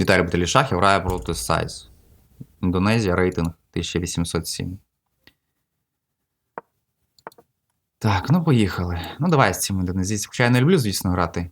Віталій Баталішахів грає проти Сайз. Індонезія, рейтинг 1807. Так, ну поїхали. Ну, давай з цим індонезійцем. Хоча я не люблю, звісно, грати.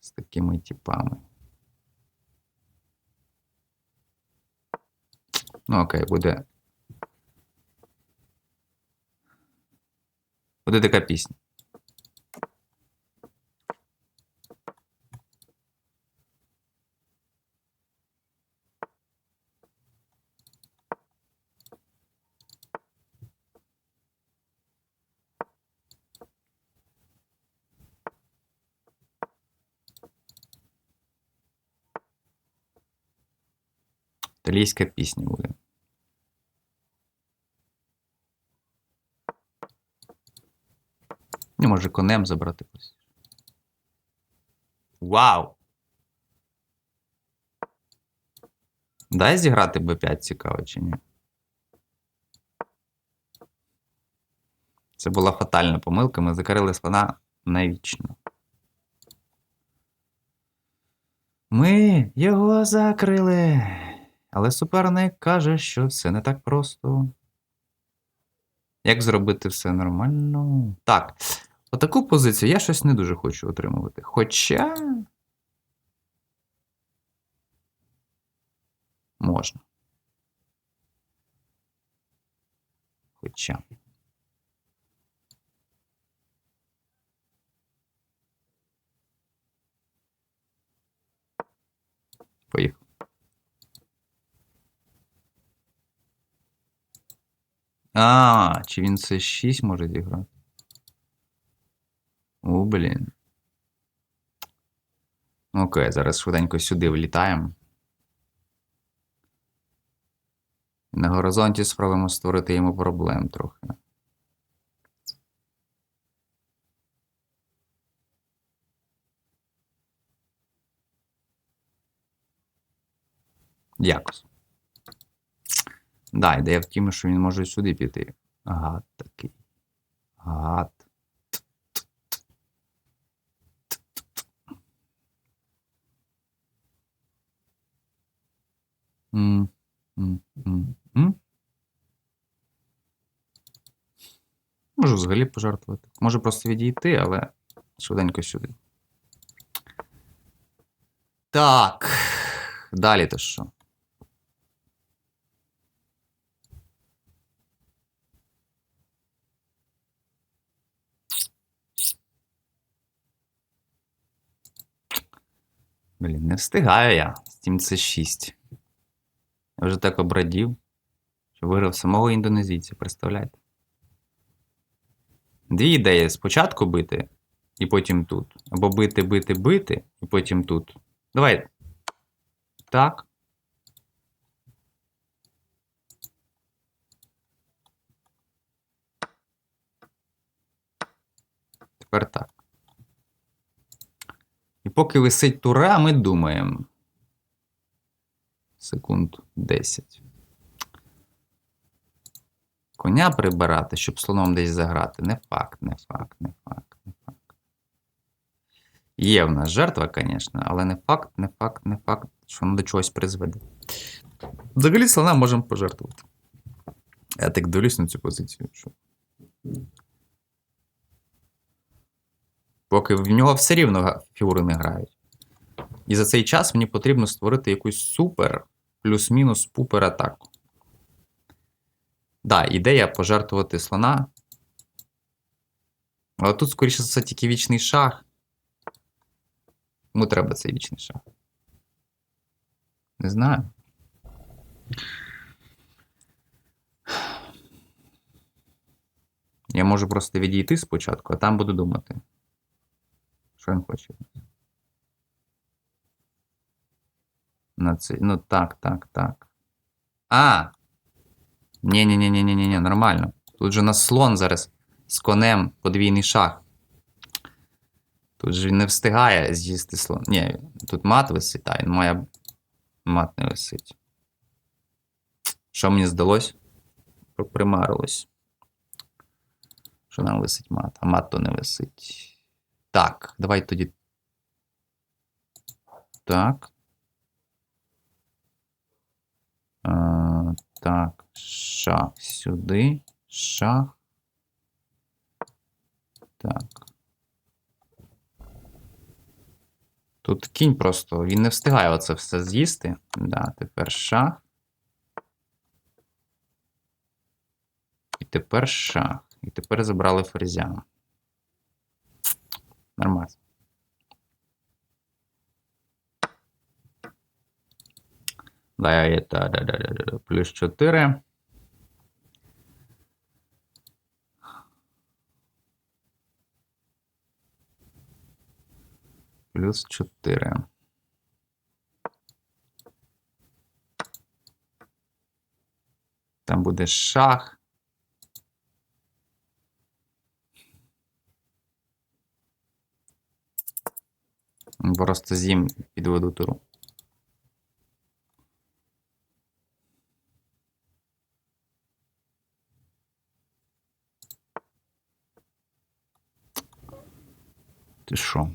З такими типами. Ну, окей, буде. Буде така пісня. Італійська пісня буде. Не може конем забрати якось. Вау! Дай зіграти Б5 цікаво чи ні? Це була фатальна помилка. Ми закрили слона навічно. Ми його закрили. Але суперник каже, що все не так просто. Як зробити все нормально? Так. Отаку позицію я щось не дуже хочу отримувати. Хоча. Можна. Хоча. Поїхав. А, чи він це 6 може зіграти? О, блін. Окей, зараз швиденько сюди влітаємо. На горизонті спробуємо створити йому проблем трохи. Якось. Да, ідея в тім, що він може сюди піти. Гад такий. Гад. Можу взагалі пожартувати. Можу просто відійти, але швиденько сюди. Так. Далі то що? Блін, не встигаю я. Steam c 6. Я вже так обрадів, що виграв самого індонезійця, представляєте? Дві ідеї: спочатку бити, і потім тут. Або бити, бити, бити, і потім тут. Давай. Так. Тепер так. Поки висить тура, ми думаємо. Секунд 10. Коня прибирати, щоб слоном десь заграти. Не факт, не факт, не факт, не факт. Є в нас жертва, звісно, але не факт, не факт, не факт, що воно до чогось призведе. Взагалі слона можемо пожертвувати. Я так дивлюсь на цю позицію. Що... Поки в нього все рівно фігури не грають. І за цей час мені потрібно створити якусь супер плюс-мінус пупер атаку. Да, ідея пожертвувати слона. Але тут, скоріше за все, тільки вічний шах. Йому треба цей вічний шах. Не знаю. Я можу просто відійти спочатку, а там буду думати. Що хоче? На. Ну так, так, так. А! ні ні ні ні ні ні нормально. Тут же у нас слон зараз з конем подвійний шах. Тут же він не встигає з'їсти слон. Ні, тут мат висить, а він має мат не висить. Що мені здалось? Примарилось. Що нам висить мат, а мат то не висить. Так, давай тоді Так. Е, так, шах сюди. Шах. Так. Тут кінь просто, він не встигає оце все з'їсти. Да, тепер шах. І тепер шах. І тепер забрали ферзя. Это, да, да, да, да, да, плюс 4. Плюс 4. Там буде шах. Просто зім підведу туру. Ти що?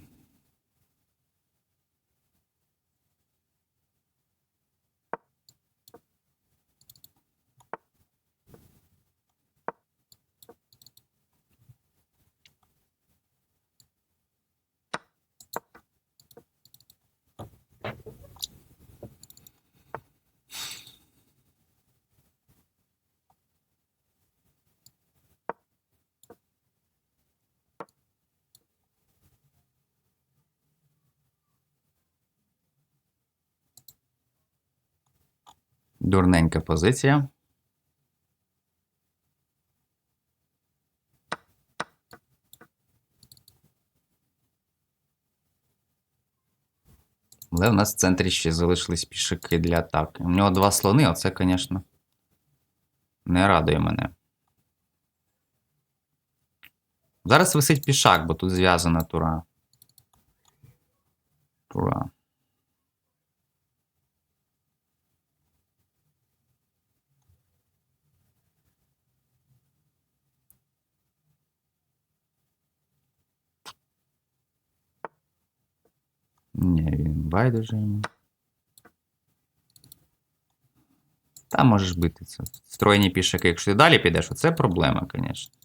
Дурненька позиція. Але в нас в центрі ще залишились пішаки для атаки. У нього два слони, оце, звісно, не радує мене. Зараз висить пішак, бо тут зв'язана тура. Тура. Ні, він байдуже йому. Та можеш бити це. Стройні пішаки. Якщо ти далі підеш, оце проблема, звісно.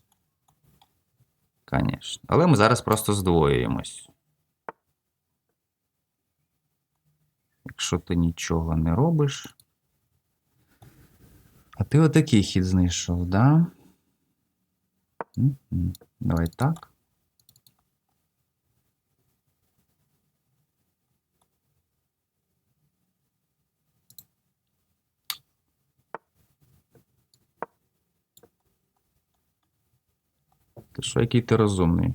Звісно. Але ми зараз просто здвоюємось. Якщо ти нічого не робиш. А ти отакий хід знайшов, да? Давай так. Що, який ти розумний?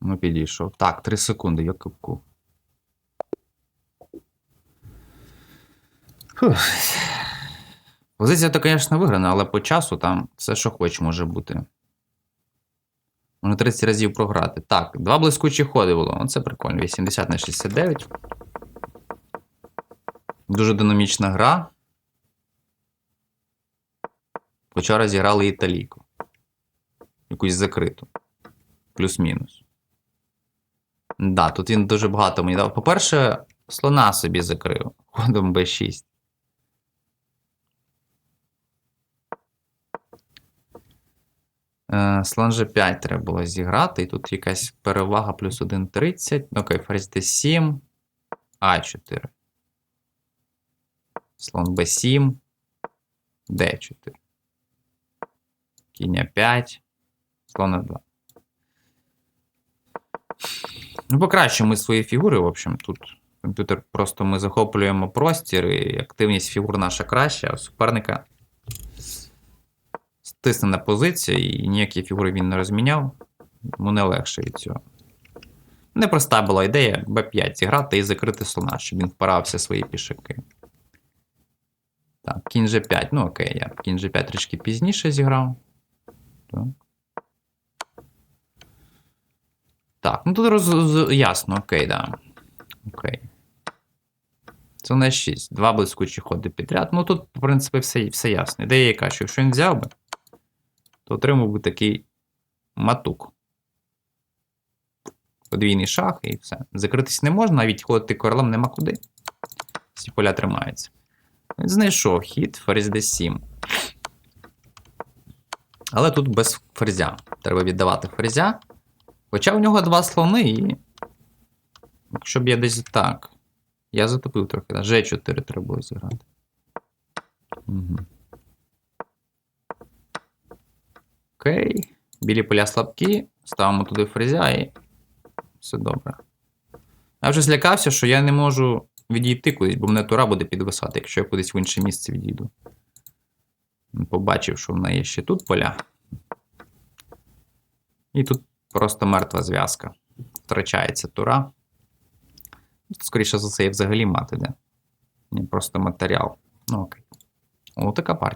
Ну, підійшов. Так, 3 секунди, я кипку. Позиція то, звісно, виграна, але по часу там все, що хоч може бути. Можна 30 разів програти. Так, два блискучі ходи було. Оце прикольно. 80 на 69. Дуже динамічна гра. Вчора зіграли італійку. Якусь закриту. Плюс-мінус. Да, тут він дуже багато мені дав. По-перше, слона собі закрив. Ходом b6. Е, Слон G5 треба було зіграти. І тут якась перевага плюс 1,30. Окей, ферзь D7. А4. Слон b7. d4. Кінь 5. Слон 2. Ну, покращимо свої фігури, в общем, тут. Комп'ютер просто ми захоплюємо простір, і активність фігур наша краща, а суперника стиснена позиція, і ніякі фігури він не розміняв. Йому не легше від цього. Непроста була ідея b5 зіграти і закрити слона, щоб він впирався свої пішаки. Так, кінь G5. Ну окей, я кінь G5 трішки пізніше зіграв. Так. Так, ну тут роз... ясно, окей, да. Окей. Це на 6. Два блискучі ходи підряд. Ну тут, в принципі, все, все ясно. Ідея яка, що якщо він взяв би, то отримав би такий матук. Подвійний шах і все. Закритись не можна, навіть ходити королем нема куди. Всі поля тримаються. Знайшов хід, ферзь d7. Але тут без ферзя. Треба віддавати ферзя. Хоча у нього два слони і. Якщо б я десь так. Я затопив трохи. да. G4 треба було зіграти. Угу. Окей. Білі поля слабкі. Ставимо туди фрезя і. Все добре. Я вже злякався, що я не можу відійти кудись, бо мене тура буде підвисати, якщо я кудись в інше місце відійду. Побачив, що в неї ще тут поля. І тут просто мертва зв'язка. Втрачається тура. Скоріше за це, і взагалі мати, де. Просто матеріал. Ну окей. О, така партія.